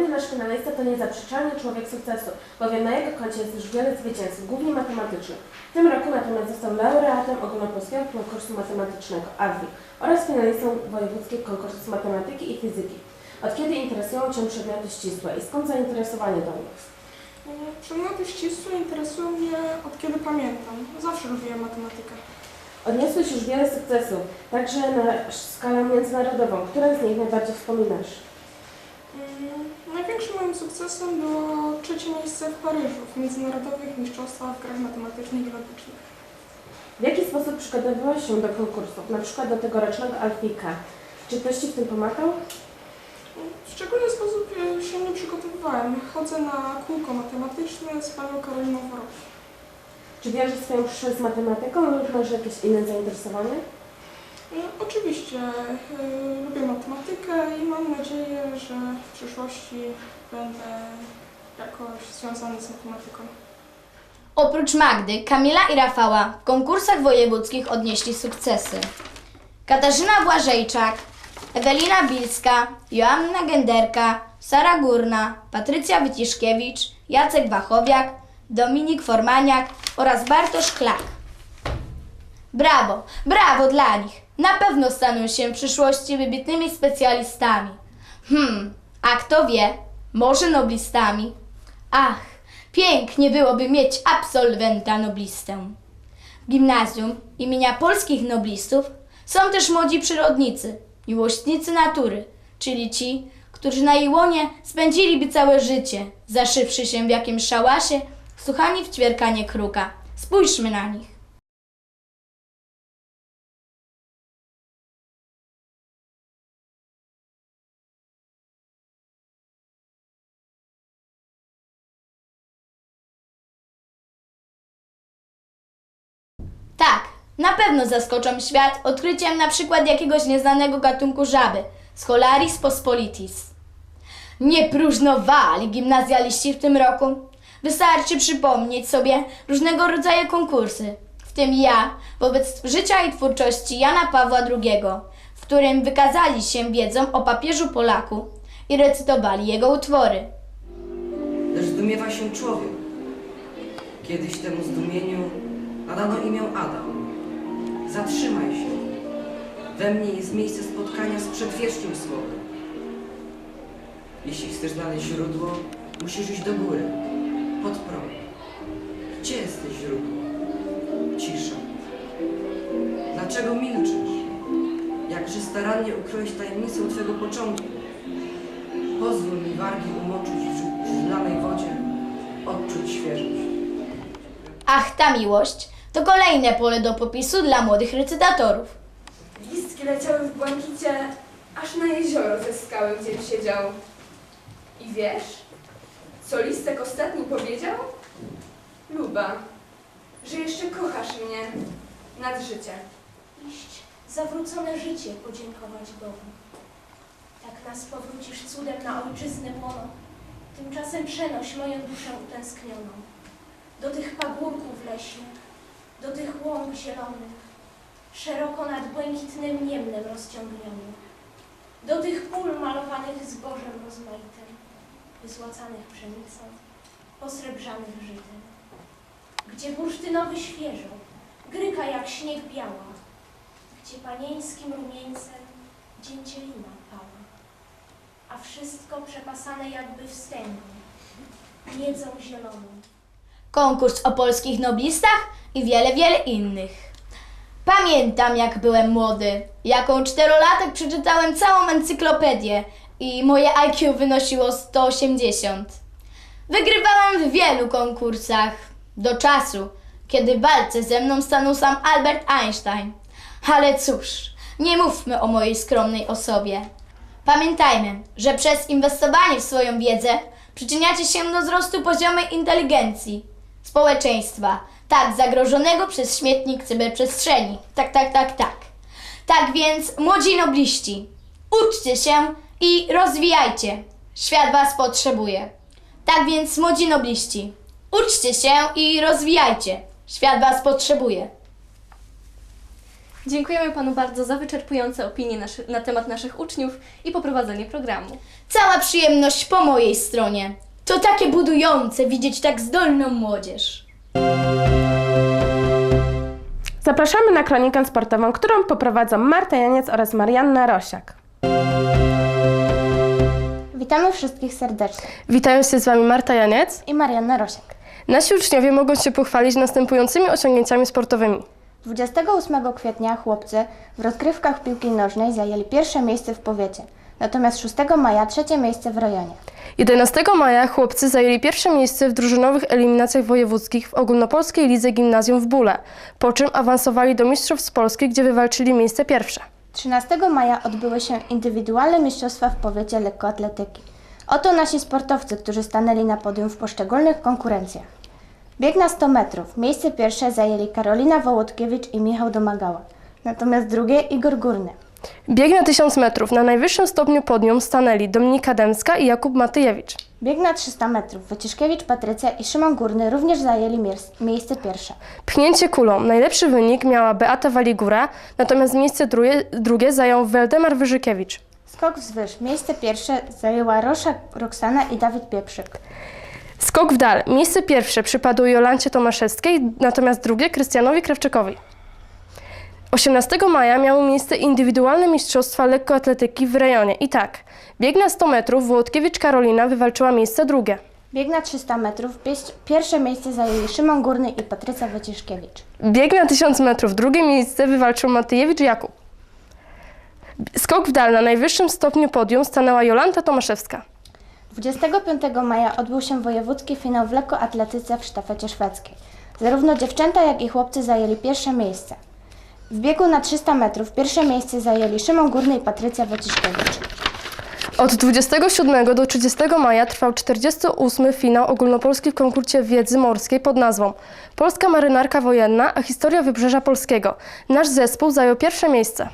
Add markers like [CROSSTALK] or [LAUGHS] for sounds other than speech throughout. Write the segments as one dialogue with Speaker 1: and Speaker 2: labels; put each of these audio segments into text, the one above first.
Speaker 1: Kolejny nasz finalista to niezaprzeczalnie człowiek sukcesu, bowiem na jego koncie jest już wiele zwycięstw, głównie matematycznych. W tym roku natomiast został laureatem ogólnopolskiego konkursu matematycznego AWI oraz finalistą wojewódzkich konkursów matematyki i fizyki. Od kiedy interesują Cię przedmioty ścisłe i skąd zainteresowanie do nich?
Speaker 2: Przedmioty ścisłe interesują mnie od kiedy pamiętam. Zawsze lubiłem matematykę.
Speaker 1: Odniosłeś już wiele sukcesów, także na skalę międzynarodową. Które z nich najbardziej wspominasz?
Speaker 2: Mm, Największym moim sukcesem było trzecie miejsce w Paryżu w międzynarodowych mistrzostwach w grach matematycznych i logycznych.
Speaker 1: W jaki sposób przygotowywałeś się do konkursów, na przykład do tegorocznego Alfika? Czy ktoś Ci w tym pomagał?
Speaker 2: W szczególny sposób e, się nie przygotowywałem. Chodzę na kółko matematyczne z panią Karoliną Worową.
Speaker 1: Czy wiążesz swoją przyszłość z matematyką lub masz jakieś inne zainteresowanie?
Speaker 2: E, Oczywiście e, lubię matematykę i mam nadzieję, że w przyszłości będę jakoś związany z matematyką.
Speaker 3: Oprócz Magdy, Kamila i Rafała w konkursach wojewódzkich odnieśli sukcesy. Katarzyna Błażejczak, Ewelina Bilska, Joanna Genderka, Sara Górna, Patrycja Wyciszkiewicz, Jacek Wachowiak, Dominik Formaniak oraz Bartosz Klak. Brawo, brawo dla nich! Na pewno staną się w przyszłości wybitnymi specjalistami. Hmm, a kto wie, może noblistami. Ach, pięknie byłoby mieć absolwenta noblistę. W gimnazjum imienia polskich noblistów są też młodzi przyrodnicy, miłośnicy natury, czyli ci, którzy na jej łonie spędziliby całe życie, zaszywszy się w jakimś szałasie, słuchani w ćwierkanie kruka. Spójrzmy na nich. Na pewno zaskoczą świat odkryciem na przykład jakiegoś nieznanego gatunku żaby, Scholaris pospolitis. Nie próżnowali gimnazjaliści w tym roku. Wystarczy przypomnieć sobie różnego rodzaju konkursy, w tym ja, wobec życia i twórczości Jana Pawła II, w którym wykazali się wiedzą o papieżu Polaku i recytowali jego utwory.
Speaker 4: Lecz zdumiewa się człowiek. Kiedyś temu zdumieniu nadano imię Adam. Zatrzymaj się. We mnie jest miejsce spotkania z przedwiecznym słowem. Jeśli chcesz znaleźć źródło, musisz iść do góry, pod prąd. Gdzie jesteś źródło? Cisza. Dlaczego milczysz? Jakże starannie ukryłeś tajemnicę Twego początku. Pozwól mi wargi umoczyć w źlanej wodzie, odczuć świeżość.
Speaker 3: Ach, ta miłość to kolejne pole do popisu dla młodych recytatorów.
Speaker 5: Listki leciały w błękicie aż na jezioro ze skały, gdzie siedział. I wiesz, co listek ostatni powiedział? Luba, że jeszcze kochasz mnie nad życie.
Speaker 6: iść zawrócone życie podziękować Bogu. Jak nas powrócisz cudem na ojczyznę łono, tymczasem przenoś moją duszę utęsknioną do tych pagórków leśnych, do tych łąk zielonych, szeroko nad błękitnym niemnem rozciągnionych, do tych pól malowanych zbożem rozmaitym, wyzłacanych pszenicą, posrebrzanych żytem, gdzie bursztynowy świeżo, gryka jak śnieg biała, gdzie panieńskim rumieńcem dzięcielina pała, a wszystko przepasane jakby wstęgą, miedzą zieloną.
Speaker 3: konkurs o polskich noblistach i wiele, wiele innych. Pamiętam, jak byłem młody. Jako czterolatek przeczytałem całą encyklopedię i moje IQ wynosiło 180. Wygrywałem w wielu konkursach. Do czasu, kiedy w walce ze mną stanął sam Albert Einstein. Ale cóż, nie mówmy o mojej skromnej osobie. Pamiętajmy, że przez inwestowanie w swoją wiedzę przyczyniacie się do wzrostu poziomu inteligencji społeczeństwa, tak zagrożonego przez śmietnik cyberprzestrzeni. Tak, tak, tak, tak. Tak więc, młodzi nobliści, uczcie się i rozwijajcie. Świat was potrzebuje. Tak więc, młodzi nobliści, uczcie się i rozwijajcie. Świat was potrzebuje.
Speaker 7: Dziękujemy Panu bardzo za wyczerpujące opinie naszy, na temat naszych uczniów i poprowadzenie programu.
Speaker 3: Cała przyjemność po mojej stronie. To takie budujące widzieć tak zdolną młodzież.
Speaker 1: Zapraszamy na kronikę sportową, którą poprowadzą Marta Janiec oraz Marianna Rosiak.
Speaker 8: Witamy wszystkich serdecznie
Speaker 1: Witają się z Wami Marta Janiec.
Speaker 8: i Marianna Rosiak.
Speaker 1: Nasi uczniowie mogą się pochwalić następującymi osiągnięciami sportowymi.
Speaker 8: 28 kwietnia chłopcy w rozgrywkach piłki nożnej zajęli pierwsze miejsce w powiecie, natomiast 6 maja trzecie miejsce w rejonie.
Speaker 1: 11 maja chłopcy zajęli pierwsze miejsce w drużynowych eliminacjach wojewódzkich w ogólnopolskiej lidze gimnazjum w Bóle, po czym awansowali do Mistrzostw Polski, gdzie wywalczyli miejsce pierwsze.
Speaker 8: 13 maja odbyły się indywidualne mistrzostwa w powiecie lekkoatletyki. Oto nasi sportowcy, którzy stanęli na podium w poszczególnych konkurencjach. Bieg na 100 metrów. Miejsce pierwsze zajęli Karolina Wołodkiewicz i Michał Domagała, natomiast drugie Igor Górny.
Speaker 1: Bieg na 1000 metrów na najwyższym stopniu podium stanęli Dominika Dębska i Jakub Matyjewicz.
Speaker 8: Bieg na 300 metrów. Wyciszkiewicz Patrycja i Szymon Górny również zajęli miejsce pierwsze.
Speaker 1: Pchnięcie kulą. Najlepszy wynik miała Beata Waligura, natomiast miejsce drugie, drugie zajął Waldemar Wyżykiewicz.
Speaker 8: Skok wzwyż. Miejsce pierwsze zajęła Rosza Roxana i Dawid Pieprzyk.
Speaker 1: Skok w dal. Miejsce pierwsze przypadło Jolancie Tomaszewskiej, natomiast drugie Krystianowi Krawczykowi. 18 maja miały miejsce indywidualne mistrzostwa lekkoatletyki w rejonie. I tak, bieg na 100 metrów Włodkiewicz Karolina wywalczyła miejsce drugie.
Speaker 8: Bieg na 300 metrów. Pierwsze miejsce zajęli Szymon Górny i Patrycja Wyciszkiewicz.
Speaker 1: Bieg na 1000 metrów drugie miejsce wywalczył Matyjewicz Jakub. Skok w dal na najwyższym stopniu podium stanęła Jolanta Tomaszewska.
Speaker 8: 25 maja odbył się wojewódzki finał w lekkoatletyce w sztafecie szwedzkiej. Zarówno dziewczęta, jak i chłopcy zajęli pierwsze miejsce. W biegu na 300 metrów pierwsze miejsce zajęli Szymon Górny i Patrycja Wyciszkiewicz.
Speaker 1: Od 27 do 30 maja trwał 48 finał ogólnopolski w konkursie wiedzy morskiej pod nazwą Polska Marynarka Wojenna, a historia Wybrzeża Polskiego. Nasz zespół zajął pierwsze miejsce.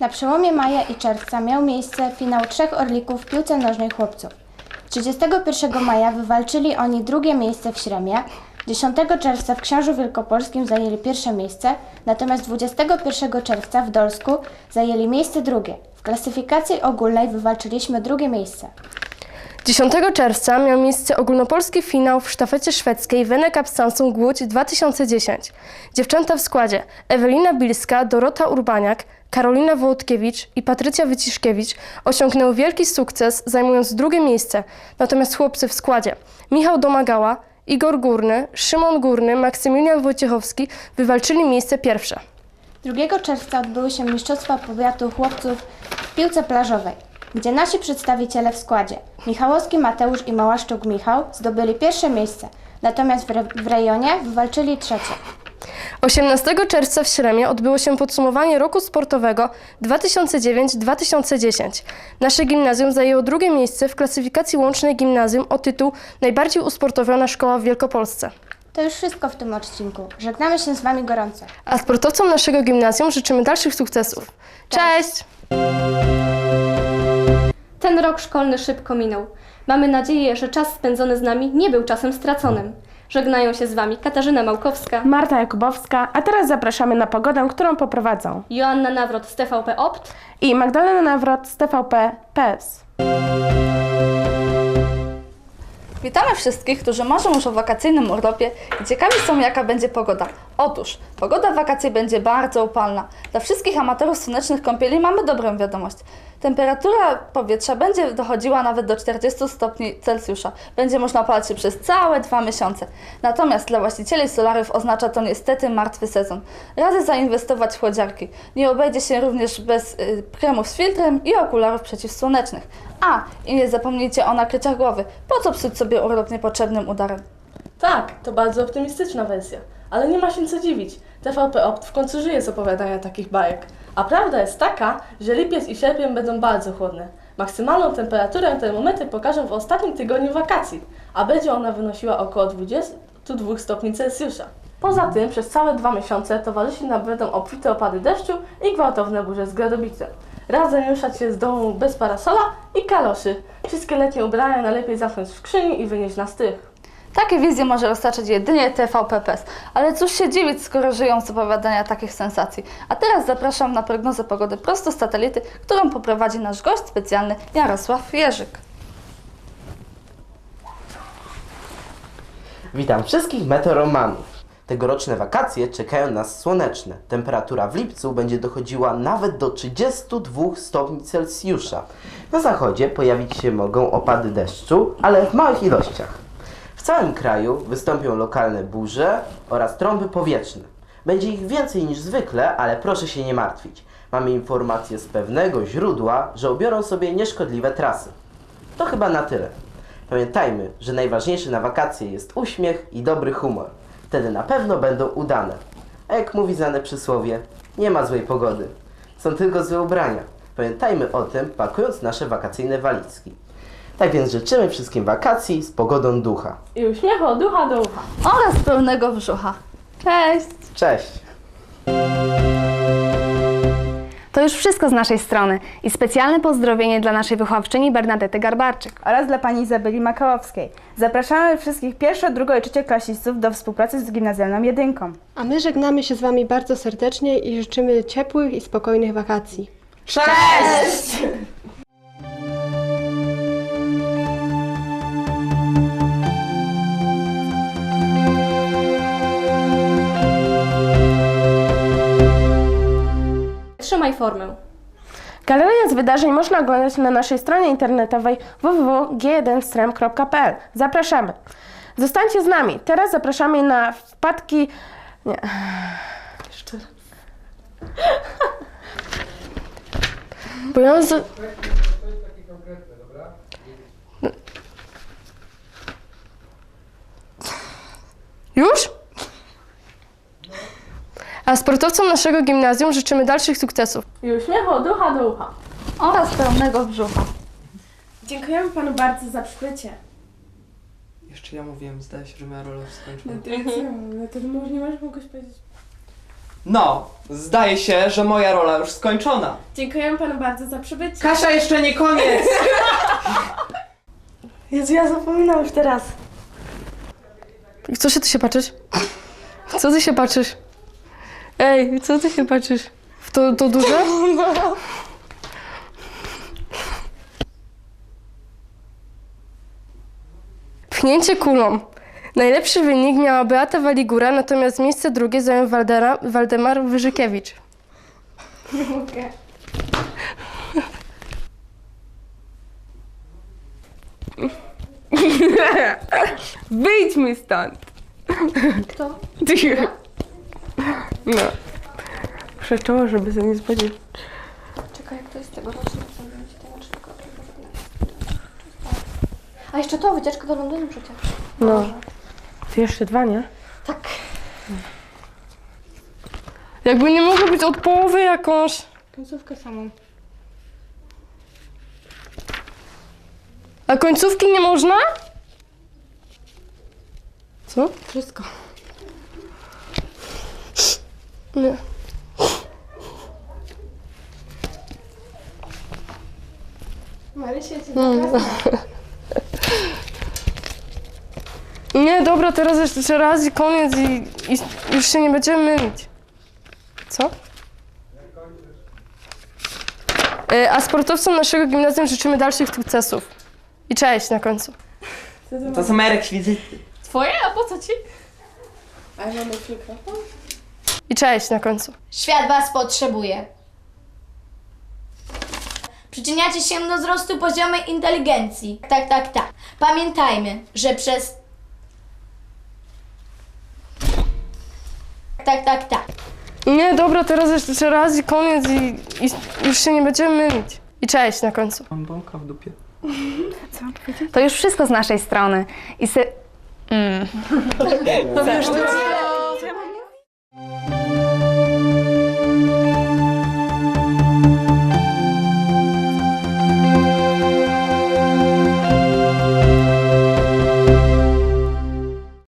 Speaker 8: Na przełomie maja i czerwca miał miejsce finał trzech orlików w piłce nożnej chłopców. 31 maja wywalczyli oni drugie miejsce w Śremie, 10 czerwca w Książu Wielkopolskim zajęli pierwsze miejsce, natomiast 21 czerwca w Dolsku zajęli miejsce drugie. W klasyfikacji ogólnej wywalczyliśmy drugie miejsce.
Speaker 1: 10 czerwca miał miejsce ogólnopolski finał w sztafecie szwedzkiej Venek Samsung Łódź 2010. Dziewczęta w składzie Ewelina Bilska, Dorota Urbaniak, Karolina Wołodkiewicz i Patrycja Wyciszkiewicz osiągnęły wielki sukces, zajmując drugie miejsce. Natomiast chłopcy w składzie Michał Domagała, Igor Górny, Szymon Górny, Maksymilian Wojciechowski wywalczyli miejsce pierwsze.
Speaker 8: 2 czerwca odbyły się Mistrzostwa Powiatu Chłopców w piłce plażowej, gdzie nasi przedstawiciele w składzie Michałowski Mateusz i Małaszczuk Michał zdobyli pierwsze miejsce, natomiast w, re- w rejonie wywalczyli trzecie.
Speaker 1: 18 czerwca w Śremie odbyło się podsumowanie roku sportowego 2009-2010. Nasze gimnazjum zajęło drugie miejsce w klasyfikacji łącznej gimnazjum o tytuł Najbardziej usportowiona szkoła w Wielkopolsce.
Speaker 8: To już wszystko w tym odcinku. Żegnamy się z Wami gorąco.
Speaker 1: A sportowcom naszego gimnazjum życzymy dalszych sukcesów. Cześć!
Speaker 7: Ten rok szkolny szybko minął. Mamy nadzieję, że czas spędzony z nami nie był czasem straconym. Żegnają się z Wami Katarzyna Małkowska,
Speaker 1: Marta Jakubowska, a teraz zapraszamy na pogodę, którą poprowadzą
Speaker 7: Joanna Nawrot z TVP Opt
Speaker 1: i Magdalena Nawrot z TVP PS.
Speaker 9: Witamy wszystkich, którzy marzą już o wakacyjnym urlopie i ciekawi są, jaka będzie pogoda. Otóż, pogoda w wakacje będzie bardzo upalna. Dla wszystkich amatorów słonecznych kąpieli mamy dobrą wiadomość. Temperatura powietrza będzie dochodziła nawet do 40 stopni Celsjusza. Będzie można opalać się przez całe dwa miesiące. Natomiast dla właścicieli solarów oznacza to niestety martwy sezon. Radzę zainwestować w chłodziarki. Nie obejdzie się również bez y, kremów z filtrem i okularów przeciwsłonecznych. A, i nie zapomnijcie o nakryciach głowy. Po co psuć sobie urlop niepotrzebnym udarem?
Speaker 10: Tak, to bardzo optymistyczna wersja, ale nie ma się co dziwić. TVP Opt w końcu żyje z opowiadania takich bajek. A prawda jest taka, że lipiec i sierpień będą bardzo chłodne. Maksymalną temperaturę termometry pokażą w ostatnim tygodniu wakacji, a będzie ona wynosiła około 22 stopni Celsjusza. Poza tym przez całe dwa miesiące towarzyszyć nam będą obfite opady deszczu i gwałtowne burze z gradobicem. Razem ruszać się z domu bez parasola i kaloszy. Wszystkie letnie ubrania najlepiej zamknąć w skrzyni i wynieść na strych.
Speaker 9: Takie wizje może roztaczać jedynie TVP PES. Ale cóż się dziwić, skoro żyją z opowiadania takich sensacji. A teraz zapraszam na prognozę pogody prosto z satelity, którą poprowadzi nasz gość specjalny Jarosław Jerzyk.
Speaker 11: Witam wszystkich meteoromanów. Tegoroczne wakacje czekają nas słoneczne. Temperatura w lipcu będzie dochodziła nawet do 32 stopni Celsjusza. Na zachodzie pojawić się mogą opady deszczu, ale w małych ilościach. W całym kraju wystąpią lokalne burze oraz trąby powietrzne. Będzie ich więcej niż zwykle, ale proszę się nie martwić. Mamy informacje z pewnego źródła, że obiorą sobie nieszkodliwe trasy. To chyba na tyle. Pamiętajmy, że najważniejszy na wakacje jest uśmiech i dobry humor. Wtedy na pewno będą udane. A jak mówi znane przysłowie, nie ma złej pogody. Są tylko złe ubrania. Pamiętajmy o tym, pakując nasze wakacyjne walizki. Tak więc życzymy wszystkim wakacji z pogodą ducha.
Speaker 10: I uśmiechu od ducha do ucha.
Speaker 9: Oraz pełnego brzucha. Cześć!
Speaker 11: Cześć!
Speaker 12: To już wszystko z naszej strony i specjalne pozdrowienie dla naszej wychowawczyni Bernadety Garbarczyk.
Speaker 13: oraz dla pani Izabeli Makałowskiej. Zapraszamy wszystkich pierwszo, drugo i trzecioklasistów do współpracy z Gimnazjalną Jedynką.
Speaker 7: A my żegnamy się z Wami bardzo serdecznie i życzymy ciepłych i spokojnych wakacji.
Speaker 11: Cześć!
Speaker 7: Trzymaj formę.
Speaker 1: Galerię z wydarzeń można oglądać na naszej stronie internetowej www.g1strem.pl. Zapraszamy. Zostańcie z nami. Teraz zapraszamy na wpadki... Nie. Jeszcze. Bo ja z... Już? A sportowcom naszego gimnazjum życzymy dalszych sukcesów.
Speaker 10: I uśmiechu od ducha do ucha.
Speaker 9: Oraz pełnego brzucha.
Speaker 1: Dziękujemy panu bardzo za przybycie.
Speaker 4: Jeszcze ja mówiłem, zdaje się, że moja rola już skończyła.
Speaker 1: No to może nie możesz kogoś powiedzieć.
Speaker 14: No, zdaje się, że moja rola już skończona.
Speaker 1: Dziękujemy panu bardzo za przybycie.
Speaker 14: Kasia, jeszcze nie koniec! [LAUGHS]
Speaker 10: Jezu, ja zapominam już teraz.
Speaker 1: Co się ty się patrzysz? Co ty się patrzysz? Ej, co ty się patrzysz? W to, to duże? [LAUGHS] Pchnięcie kulą. Najlepszy wynik miała Beata Waligura, natomiast miejsce drugie zajął Waldera, Waldemar Wyżykiewicz. Mogę. [LAUGHS] Wyjdź mi stąd.
Speaker 7: Kto?
Speaker 1: Ty. No. Przeczoło, żeby się nie spodziewać.
Speaker 7: Czekaj, jak to jest tego rocznego A jeszcze to, wycieczka do Londynu przecież.
Speaker 1: No. Ty jeszcze dwa, nie?
Speaker 7: Tak.
Speaker 1: Jakby nie mogło być od połowy jakąś.
Speaker 7: Końcówkę samą.
Speaker 1: A końcówki nie można? Co?
Speaker 7: Wszystko.
Speaker 1: Nie.
Speaker 7: Marysia cię
Speaker 1: Nie, dobra, teraz jeszcze raz i koniec i, i już się nie będziemy mylić. Co? E, A sportowcom naszego gimnazjum życzymy dalszych sukcesów. I cześć na końcu.
Speaker 14: To są Marek wizyty.
Speaker 10: Twoje? A po co ci?
Speaker 2: A ja mam mikrofon?
Speaker 1: I cześć na końcu.
Speaker 3: Świat Was potrzebuje. Przyczyniacie się do wzrostu poziomu inteligencji. Tak, tak, tak. Pamiętajmy, że przez. Tak, tak, tak.
Speaker 1: Nie, dobra, teraz jeszcze raz i koniec i, i już się nie będziemy mylić. I cześć na końcu.
Speaker 14: Mam bąka w dupie. [LAUGHS]
Speaker 12: To już wszystko z naszej strony i se... [LAUGHS] Mm.
Speaker 10: No.